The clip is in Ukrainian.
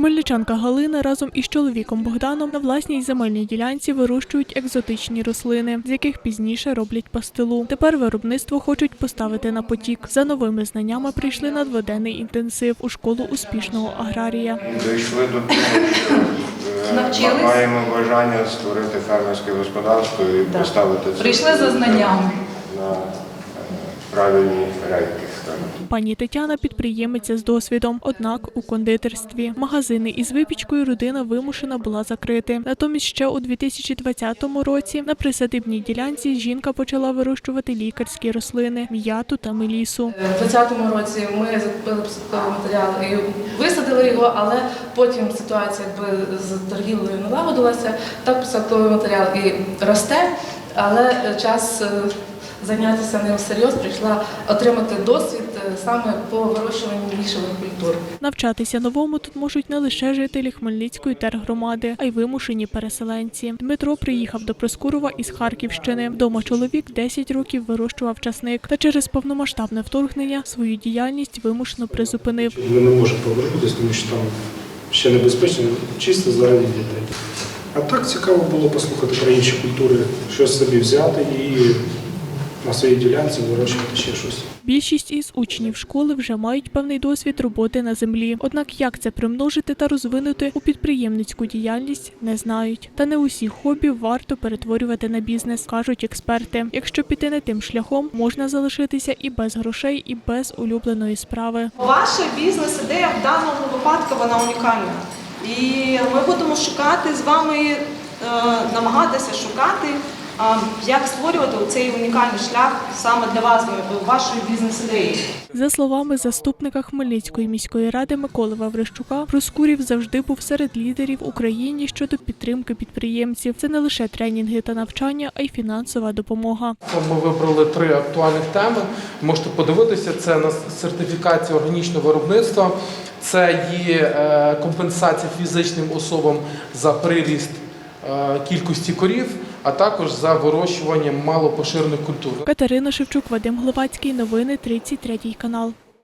Хмельничанка Галина разом із чоловіком Богданом на власній земельній ділянці вирощують екзотичні рослини, з яких пізніше роблять пастилу. Тепер виробництво хочуть поставити на потік. За новими знаннями прийшли на дводенний інтенсив у школу успішного аграрія. Дійшли до того, що е, маємо бажання створити фермерське господарство і Так. поставити це Прийшли за знаннями. на правильні рейки. Пані Тетяна підприємиця з досвідом, однак у кондитерстві. Магазини із випічкою родина вимушена була закрити. Натомість ще у 2020 році на присадибній ділянці жінка почала вирощувати лікарські рослини, м'яту та мелісу. У 2020 році ми закупили посадковий матеріал і висадили його, але потім ситуація якби з торгівлею налагодилася. Так посадковий матеріал і росте, але час е, зайнятися ним всерйоз прийшла отримати досвід е, саме по вирощуванню нішевих культур. Навчатися новому тут можуть не лише жителі Хмельницької тергромади, а й вимушені переселенці. Дмитро приїхав до Проскурова із Харківщини. Вдома чоловік 10 років вирощував часник, та через повномасштабне вторгнення свою діяльність вимушено призупинив. Ми не можемо повернутися, тому що там ще небезпечно, чисто заради дітей. А так цікаво було послухати про інші культури, щось собі взяти і на своїй ділянці вирощувати ще щось. Більшість із учнів школи вже мають певний досвід роботи на землі. Однак як це примножити та розвинути у підприємницьку діяльність, не знають. Та не усі хобі варто перетворювати на бізнес, кажуть експерти. Якщо піти не тим шляхом, можна залишитися і без грошей, і без улюбленої справи. Ваша бізнес-ідея в даному випадку вона унікальна. І ми будемо шукати з вами, е, намагатися шукати, як створювати цей унікальний шлях саме для вас, вашої бізнес-ідеї. За словами заступника Хмельницької міської ради Миколи Ваврищука, Проскурів завжди був серед лідерів в Україні щодо підтримки підприємців. Це не лише тренінги та навчання, а й фінансова допомога. Ми вибрали три актуальних теми. Можете подивитися, це на сертифікація органічного виробництва, це є е, компенсація фізичним особам за приріст е, кількості корів, а також за вирощуванням малопоширених культур. Катерина Шевчук, Вадим Гловацький. Новини 33 канал.